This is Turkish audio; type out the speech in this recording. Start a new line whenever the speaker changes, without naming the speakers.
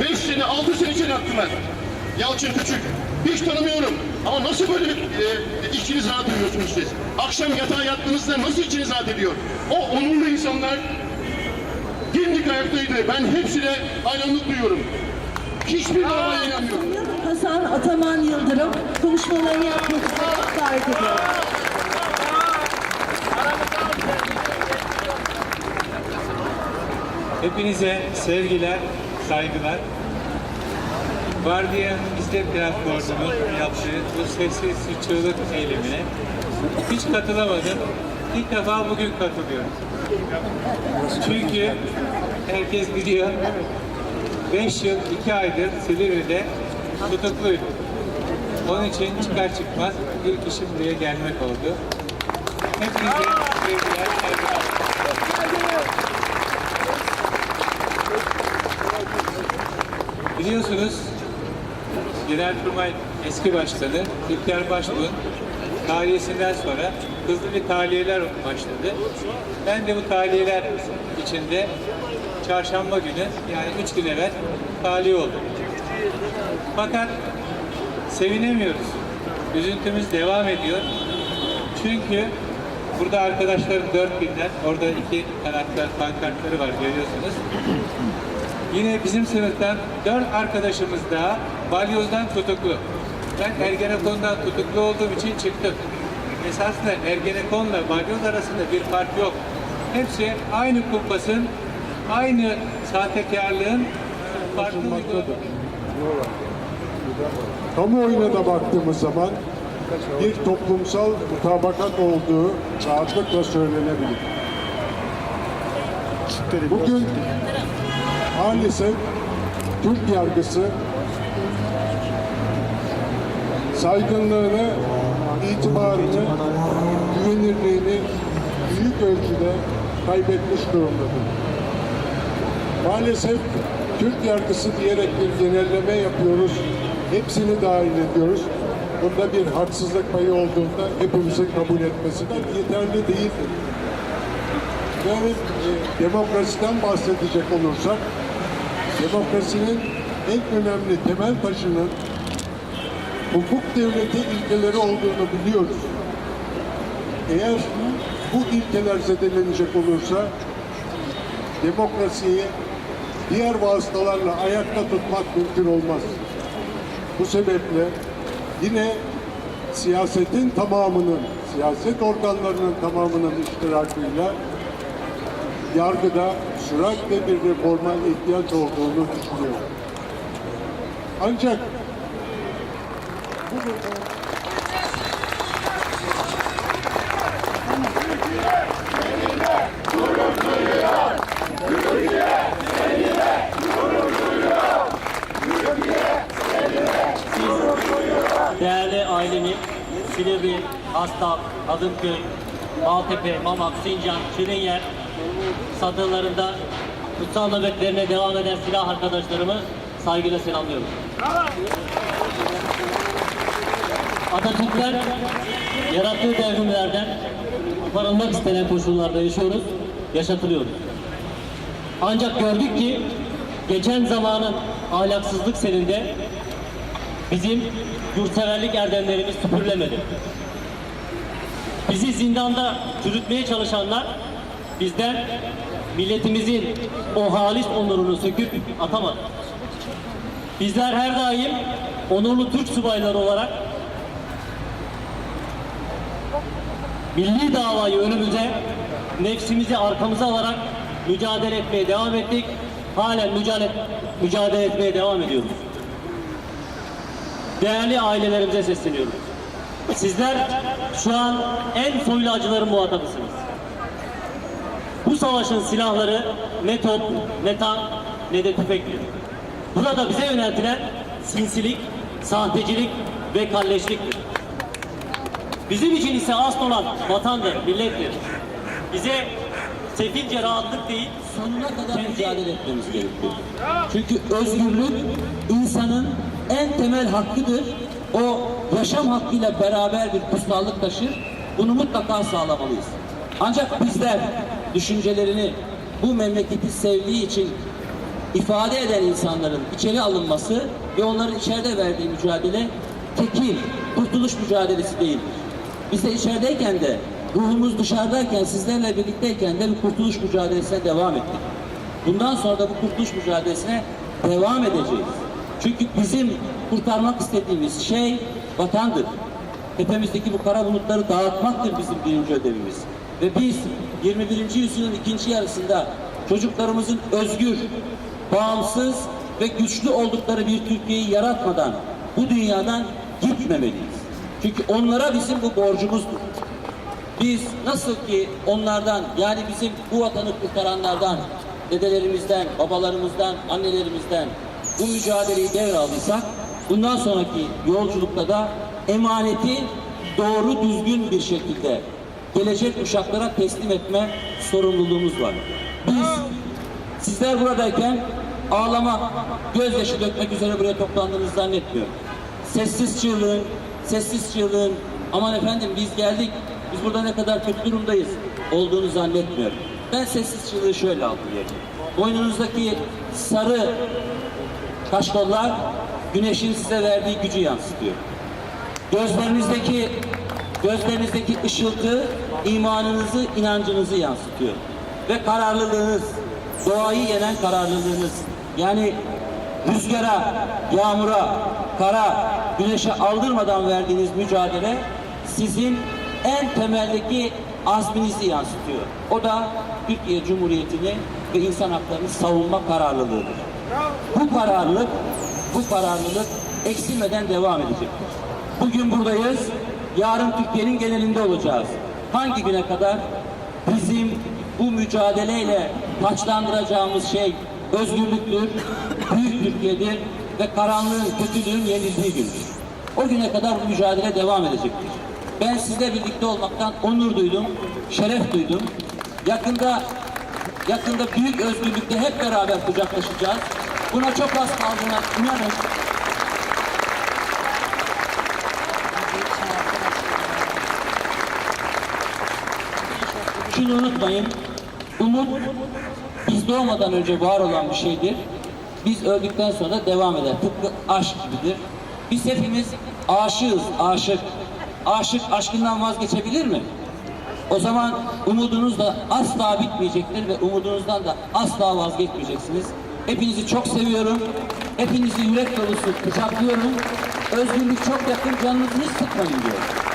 Beş sene, altı sene için hakkım var. Yalçın Küçük. Hiç tanımıyorum. Ama nasıl böyle bir e, içiniz rahat ediyorsunuz siz? Akşam yatağa yattığınızda nasıl içiniz rahat ediyor? O onurlu insanlar dimdik ayaktaydı. Ben hepsine hayranlık duyuyorum. Hiçbir davaya inanmıyorum.
Hasan Ataman Yıldırım konuşmalarını yapmak üzere davet ediyorum.
Hepinize sevgiler, saygılar. Vardiya İzlem Platformu'nun yaptığı bu sessiz çığlık eylemine hiç katılamadım. İlk defa bugün katılıyorum. Çünkü herkes biliyor 5 yıl 2 aydır Silivri'de tutukluydum. Onun için çıkar çıkmaz ilk işim buraya gelmek oldu. Hepinize sevgiler, saygılar. Biliyorsunuz Genelkurmay eski başkanı İlker Başbuğ'un tahliyesinden sonra hızlı bir tahliyeler başladı. Ben de bu tahliyeler içinde çarşamba günü yani üç gün evvel tahliye oldum. Fakat sevinemiyoruz. Üzüntümüz devam ediyor. Çünkü burada arkadaşlarım dört günden, orada iki kanatlar, pankartları var görüyorsunuz. Yine bizim sınıftan dört arkadaşımız daha balyozdan tutuklu. Ben Ergenekon'dan tutuklu olduğum için çıktım. Esasında Ergenekon'la balyoz arasında bir fark yok. Hepsi aynı kumpasın, aynı sahtekarlığın farklı uygulaması.
Kamuoyuna da baktığımız zaman bir toplumsal mutabakat olduğu rahatlıkla söylenebilir. Bugün maalesef Türk yargısı saygınlığını, itibarını, güvenirliğini büyük ölçüde kaybetmiş durumdadır. Maalesef Türk yargısı diyerek bir genelleme yapıyoruz. Hepsini dahil ediyoruz. Bunda bir haksızlık payı olduğunda hepimizin kabul etmesi de yeterli değildir. Yani e, demokrasiden bahsedecek olursak, demokrasinin en önemli temel taşının hukuk devleti ilkeleri olduğunu biliyoruz. Eğer bu ilkeler zedelenecek olursa demokrasiyi diğer vasıtalarla ayakta tutmak mümkün olmaz. Bu sebeple yine siyasetin tamamının, siyaset organlarının tamamının iştirakıyla yargıda süratle bir reforma ihtiyaç olduğunu düşünüyorum. Ancak bu reform
değerli ailemi Silivri, Hastak, Adımköy, Maltepe, Mamak, Sincan, Şirinyer satırlarında kutsal nöbetlerine devam eden silah arkadaşlarımı saygıyla selamlıyorum. Atatürkler yarattığı devrimlerden kurtarılmak istenen koşullarda yaşıyoruz, yaşatılıyoruz. Ancak gördük ki geçen zamanın ahlaksızlık seninde bizim yurtseverlik erdemlerimiz süpürülemedi. Bizi zindanda çürütmeye çalışanlar bizden milletimizin o halis onurunu söküp atamadı. Bizler her daim onurlu Türk subayları olarak milli davayı önümüze, nefsimizi arkamıza alarak mücadele etmeye devam ettik. Halen mücadele, mücadele etmeye devam ediyoruz değerli ailelerimize sesleniyorum. Sizler şu an en soylu acıların muhatabısınız. Bu savaşın silahları ne top, ne tank, ne de tüfektir. Burada bize yöneltilen sinsilik, sahtecilik ve kalleşliktir. Bizim için ise asıl olan vatandır, millettir. Bize sefilce rahatlık değil,
sonuna kadar mücadele etmemiz gerekiyor. Çünkü özgürlük insanın en temel hakkıdır. O yaşam hakkıyla beraber bir kutsallık taşır. Bunu mutlaka sağlamalıyız. Ancak bizler düşüncelerini bu memleketi sevdiği için ifade eden insanların içeri alınması ve onların içeride verdiği mücadele tekil, kurtuluş mücadelesi değildir. Biz de içerideyken de ruhumuz dışarıdayken sizlerle birlikteyken de bir kurtuluş mücadelesine devam ettik. Bundan sonra da bu kurtuluş mücadelesine devam edeceğiz. Çünkü bizim kurtarmak istediğimiz şey vatandır. Tepemizdeki bu kara bulutları dağıtmaktır bizim birinci ödevimiz. Ve biz 21. yüzyılın ikinci yarısında çocuklarımızın özgür, bağımsız ve güçlü oldukları bir Türkiye'yi yaratmadan bu dünyadan gitmemeliyiz. Çünkü onlara bizim bu borcumuzdur. Biz nasıl ki onlardan yani bizim bu vatanı kurtaranlardan, dedelerimizden, babalarımızdan, annelerimizden bu mücadeleyi devraldıysak bundan sonraki yolculukta da emaneti doğru düzgün bir şekilde gelecek kuşaklara teslim etme sorumluluğumuz var. Biz sizler buradayken ağlamak, gözyaşı dökmek üzere buraya toplandığınızı zannetmiyorum. Sessiz çığlığın, sessiz çığlığın aman efendim biz geldik, biz burada ne kadar kötü durumdayız olduğunu zannetmiyorum. Ben sessiz çığlığı şöyle algılıyorum. Boynunuzdaki sarı kaşkollar güneşin size verdiği gücü yansıtıyor. Gözlerinizdeki gözlerinizdeki ışıltı imanınızı, inancınızı yansıtıyor. Ve kararlılığınız, doğayı yenen kararlılığınız. Yani rüzgara, yağmura, kara, güneşe aldırmadan verdiğiniz mücadele sizin en temeldeki azminizi yansıtıyor. O da Türkiye Cumhuriyeti'ni ve insan haklarını savunma kararlılığıdır. Bu kararlılık, bu kararlılık eksilmeden devam edecektir. Bugün buradayız, yarın Türkiye'nin genelinde olacağız. Hangi güne kadar? Bizim bu mücadeleyle taçlandıracağımız şey özgürlüktür, büyük Türkiye'dir ve karanlığın, kötülüğün yenildiği gündür. O güne kadar bu mücadele devam edecektir. Ben sizle birlikte olmaktan onur duydum, şeref duydum. Yakında yakında büyük özgürlükte hep beraber kucaklaşacağız. Buna çok az kaldığına inanın. Şunu unutmayın. Umut biz doğmadan önce var olan bir şeydir. Biz öldükten sonra devam eder. Tıpkı aşk gibidir. Biz hepimiz aşığız, aşık. Aşık aşkından vazgeçebilir mi? O zaman umudunuz da asla bitmeyecektir ve umudunuzdan da asla vazgeçmeyeceksiniz. Hepinizi çok seviyorum. Hepinizi yürek dolusu kucaklıyorum. Özgürlük çok yakın, canınızı hiç sıkmayın diyorum.